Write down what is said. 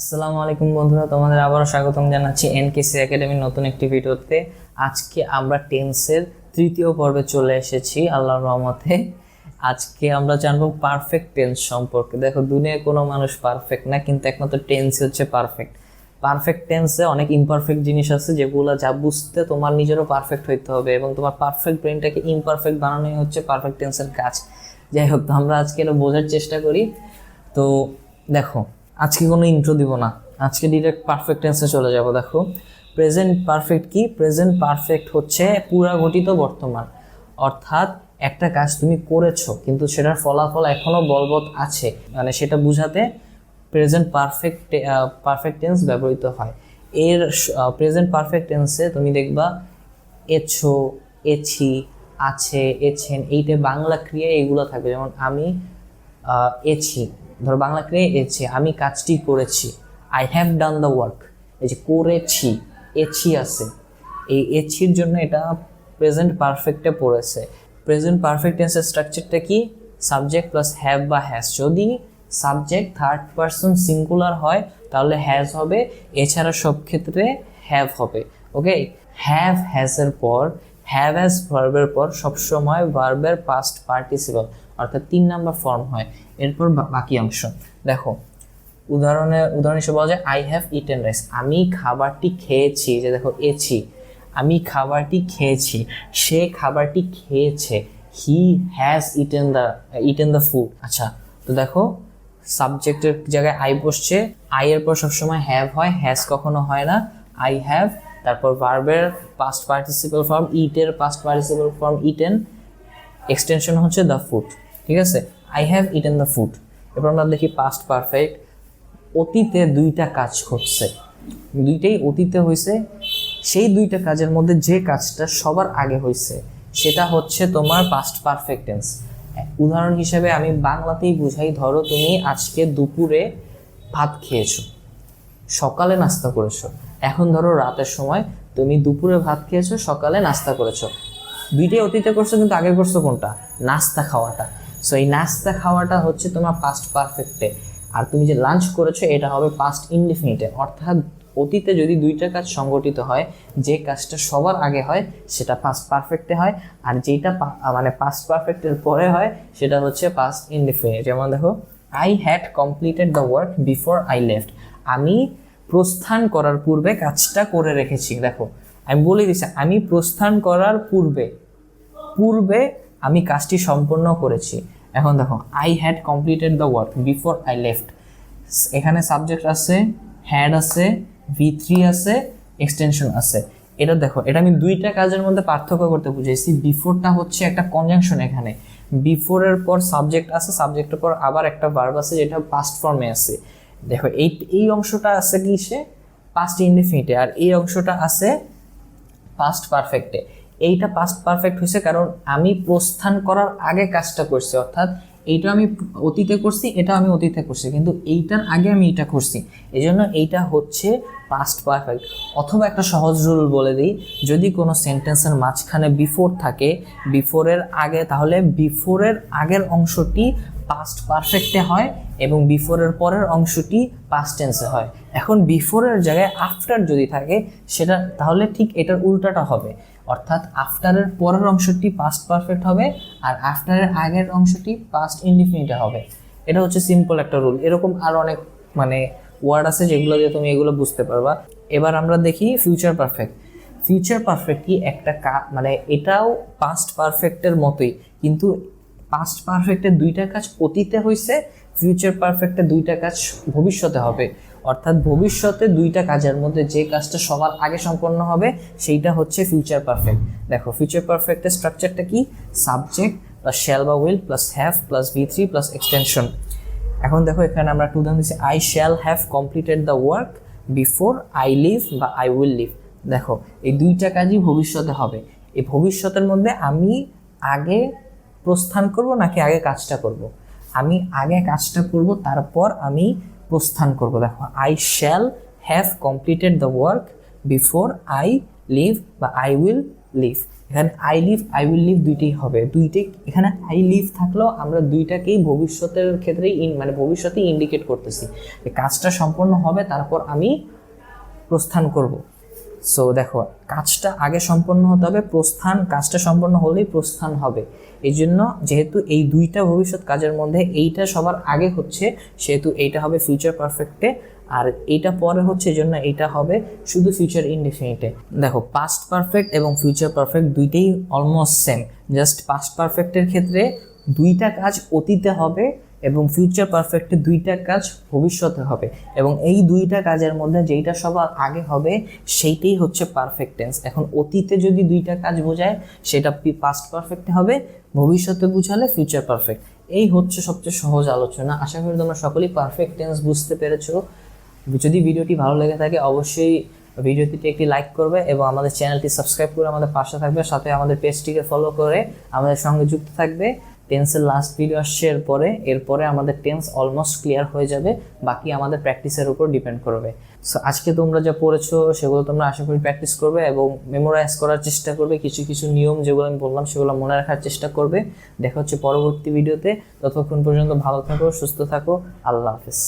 আসসালামু আলাইকুম বন্ধুরা, তোমাদের আবারও স্বাগতম জানাচ্ছি এনকেসি একাডেমির নতুন একটি ভিডিওতে। আজকে আমরা টেন্সের তৃতীয় পর্বে চলে এসেছি, আল্লাহর রহমতে। আজকে আমরা জানব পারফেক্ট টেন্স সম্পর্কে। দেখো, দুনিয়ায় কোনো মানুষ পারফেক্ট না, কিন্তু একমাত্র টেন্সই হচ্ছে পারফেক্ট পারফেক্ট টেন্সে অনেক ইমপারফেক্ট জিনিস আছে, যেগুলো যা বুঝতে তোমার নিজেরও পারফেক্ট হইতে হবে, এবং তোমার পারফেক্ট ব্রেনটাকে ইমপারফেক্ট বানানোই হচ্ছে পারফেক্ট টেন্সের কাজ। যাই হোক, তো আমরা আজকে এটা বোঝার চেষ্টা করি। তো দেখো আজকে কোনো ইন্ট্রো দিব না। আজকে ডিরেক্ট পারফেক্ট টেন্সে চলে যাব, দেখো। প্রেজেন্ট পারফেক্ট কি? প্রেজেন্ট পারফেক্ট হচ্ছে পুরা ঘটিত বর্তমান। অর্থাৎ একটা কাজ তুমি করেছ, কিন্তু সেটার ফলাফল এখনও বলবৎ আছে। মানে সেটা বুঝাতে প্রেজেন্ট পারফেক্ট পারফেক্ট টেন্স ব্যবহৃত হয়। এর প্রেজেন্ট পারফেক্ট টেন্সে তুমি দেখবা, এছো, এছি, আছে, এছেন, এইটা বাংলা ক্রিয়া এগুলো থাকবে যেমন আমি এছি। ধরো বাংলা ক্রিয়া এছি, আমি কাজটি করেছি I have done the work এই যে করেছি, এছি আছে, এই এছির জন্য এটা প্রেজেন্ট পারফেক্টে পড়েছে। প্রেজেন্ট পারফেক্ট টেন্সের স্ট্রাকচারটা কি? সাবজেক্ট প্লাস হ্যাভ বা হ্যাজ যদি সাবজেক্ট থার্ড পারসন সিঙ্গুলার হয়, তাহলে হ্যাজ হবে, এছাড়া সব ক্ষেত্রে হ্যাভ হবে ওকে হ্যাভ হ্যাজের পর হ্যাভ অ্যাজ ভার্বের পর সবসময় ভার্বের পাস্ট পার্টিসিপাল অর্থাৎ তিন নাম্বার ফর্ম হয়। এরপর বাকি অংশ। দেখো, উদাহরণে উদাহরণ হিসেবে বলা যায় আই হ্যাভ ইটেন রাইস আমি খাবারটি খেয়েছি, যে দেখো, এছি। আমি খাবারটি খেয়েছি, সে খাবারটি খেয়েছে। He has eaten the eaten the food আচ্ছা তো দেখো সাবজেক্টের জায়গায় আই বসছে। আই এর পর সবসময় হ্যাভ হয় হ্যাজ কখনো হয় না। আই হ্যাভ তারপর ভার্বের পাস্ট পার্টিসিপাল ফর্ম ইটের past participle form eaten extension হচ্ছে দ্য ফুড ঠিক আছে? I have eaten the food এরপর আমরা দেখি পাস্ট পারফেক্ট অতীতে দুইটা কাজ ঘটছে। দুইটাই অতীতে হয়েছে। সেই দুইটা কাজের মধ্যে যে কাজটা সবার আগে হয়েছে, সেটা হচ্ছে তোমার পাস্ট পারফেক্ট টেন্স উদাহরণ হিসেবে আমি বাংলাতেই বুঝাই, ধরো তুমি আজকে দুপুরে ভাত খেয়েছো, সকালে নাস্তা করেছ। এখন ধরো রাতের সময় তুমি দুপুরে ভাত খেয়েছো, সকালে নাস্তা করেছ। দুইটাই অতীতে করছ, কিন্তু আগে করছ কোনটা? নাস্তা খাওয়াটা। সো এই নাস্তা খাওয়াটা হচ্ছে তোমার পাস্ট পারফেক্টে আর তুমি যে লাঞ্চ করেছ, এটা হবে পাস্ট ইনডিফিনিটে অর্থাৎ অতীতে যদি দুইটা কাজ সংগঠিত হয়, যে কাজটা সবার আগে হয়, সেটা পাস্ট পারফেক্টে হয়। আর যেটা মানে পাস্ট পারফেক্টের পরে হয়, সেটা হচ্ছে পাস্ট ইনডিফিনিট যেমন দেখো I had completed the work before I left আমি প্রস্থান করার পূর্বে কাজটা করে রেখেছি। দেখো, আমি বলে দিচ্ছি, আমি প্রস্থান করার পূর্বে পূর্বে আমি কাজটি সম্পন্ন করেছি। এখন দেখো I had completed the work before I left এখানে সাবজেক্ট আছে হ্যাড আছে ভি থ্রি আছে এক্সটেনশন আছে। এটা দেখো, এটা আমি দুইটা কাজের মধ্যে পার্থক্য করতে বুঝেছি বিফোরটা হচ্ছে একটা কনজাংশন এখানে। বিফোরের পর সাবজেক্ট আছে সাবজেক্টের পর আবার একটা ভার্ব আছে, যেটা পাস্ট ফর্মে আছে। দেখো, এই এই অংশটা আছে কি সে পাস্ট ইনডিফিনিটে আর এই অংশটা আছে পাস্ট পারফেক্টে এইটা পাস্ট পারফেক্ট হয়েছে কারণ আমি প্রস্থান করার আগে কাজটা করছি, অর্থাৎ এইটা আমি অতীতে করছি এটা আমি অতীতে করছি, কিন্তু এইটার আগে আমি এটা করছি। এই জন্য এইটা হচ্ছে পাস্ট পারফেক্ট অথবা একটা সহজ রুল বলে দিই, যদি কোনো সেন্টেন্সের মাঝখানে বিফোর থাকে বিফোরের আগে, তাহলে বিফোরের আগের অংশটি পাস্ট পারফেক্টে হয় এবং বিফোরের পরের অংশটি পাস্ট টেন্সে হয়। এখন বিফোরের জায়গায় আফটার যদি থাকে, সেটা তাহলে ঠিক এটার উল্টাটা হবে। অর্থাৎ আফটারের পরের অংশটি পাস্ট পারফেক্ট হবে আর আফটারের আগের অংশটি পাস্ট ইনডিফিনিটে হবে। এটা হচ্ছে সিম্পল একটা রুল এরকম আর অনেক মানে ওয়ার্ড আছে যেগুলো দিয়ে তুমি এগুলো বুঝতে পারবা। এবার আমরা দেখি ফিউচার পারফেক্ট ফিউচার পারফেক্ট কি একটা মানে এটাও পাস্ট পারফেক্টের মতোই, কিন্তু পাস্ট পারফেক্টের দুইটা কাজ অতীতে হয়েছে ফিউচার পারফেক্টের দুইটা কাজ ভবিষ্যতে হবে। অর্থাৎ ভবিষ্যতে দুইটা কাজের মধ্যে যে কাজটা সবার আগে সম্পন্ন হবে, সেইটা হচ্ছে ফিউচার পারফেক্ট দেখো ফিউচার পারফেক্টের স্ট্রাকচারটা কি? সাবজেক্ট প্লাস শ্যাল বা will plus have plus V three plus extension এখন দেখো, এখানে আমরা একটা উদাহরণ দিচ্ছি I shall have completed the work before I leave বা আই উইল লিভ দেখো, এই দুইটা কাজই ভবিষ্যতে হবে। এই ভবিষ্যতের মধ্যে আমি আগে প্রস্থান করব নাকি আগে কাজটা করব? আমি আগে কাজটা করব, তারপর আমি প্রস্থান করব। দেখো I shall have completed the work before I leave বা আই উইল লিভ এখানে I leave I will leave দুইটাই হবে। দুইটাই, এখানে আই লিভ থাকলেও আমরা দুইটাকেই ভবিষ্যতের ক্ষেত্রেই ইন মানে ভবিষ্যতেই ইন্ডিকেট করতেছি কাজটা সম্পন্ন হবে, তারপর আমি প্রস্থান করব। সো দেখো, কাজটা আগে সম্পন্ন হতে হবে, প্রস্থান, কাজটা সম্পন্ন হলেই প্রস্থান হবে। এই জন্য যেহেতু এই দুইটা ভবিষ্যৎ কাজের মধ্যে এইটা সবার আগে হচ্ছে, সেহেতু এইটা হবে ফিউচার পারফেক্টে আর এইটা পরে হচ্ছে জন্য এইটা হবে শুধু ফিউচার ইনডিফিনিটে দেখো পাস্ট পারফেক্ট এবং ফিউচার পারফেক্ট দুইটাই অলমোস্ট সেম জাস্ট পাস্ট পারফেক্টের ক্ষেত্রে দুইটা কাজ অতীতে হবে এবং ফিউচার পারফেক্টে দুইটা কাজ ভবিষ্যতে হবে। এবং এই দুইটা কাজের মধ্যে যেইটা সবার আগে হবে, সেইটাই হচ্ছে পারফেক্ট টেন্স এখন অতীতে যদি দুইটা কাজ বোঝায়, সেটা পাস্ট পারফেক্টে হবে, ভবিষ্যতে বুঝালে ফিউচার পারফেক্ট এই হচ্ছে সবচেয়ে সহজ আলোচনা। আশা করি তোমরা সকলেই পারফেক্ট টেন্স বুঝতে পেরেছ। যদি ভিডিওটি ভালো লেগে থাকে, অবশ্যই ভিডিওটিতে একটি লাইক করবে এবং আমাদের চ্যানেলটি সাবস্ক্রাইব করে আমাদের পাশে থাকবে। সাথে আমাদের পেজটিকে ফলো করে আমাদের সঙ্গে যুক্ত থাকবে। টেন্সের লাস্ট ভিডিও আসছে এরপরে এরপরে আমাদের টেন্স অলমোস্ট ক্লিয়ার হয়ে যাবে, বাকি আমাদের প্র্যাকটিসের উপর ডিপেন্ড করবে। সো আজকে তোমরা যা পড়েছো, সেগুলো তোমরা আশা করি প্র্যাকটিস করবে এবং মেমোরাইজ করার চেষ্টা করবে, কিছু কিছু নিয়ম যেগুলো আমি বললাম, সেগুলো মনে রাখার চেষ্টা করবে। দেখা হচ্ছে পরবর্তী ভিডিওতে ততক্ষণ পর্যন্ত ভালো থাকো, সুস্থ থাকো। আল্লাহ হাফিজ।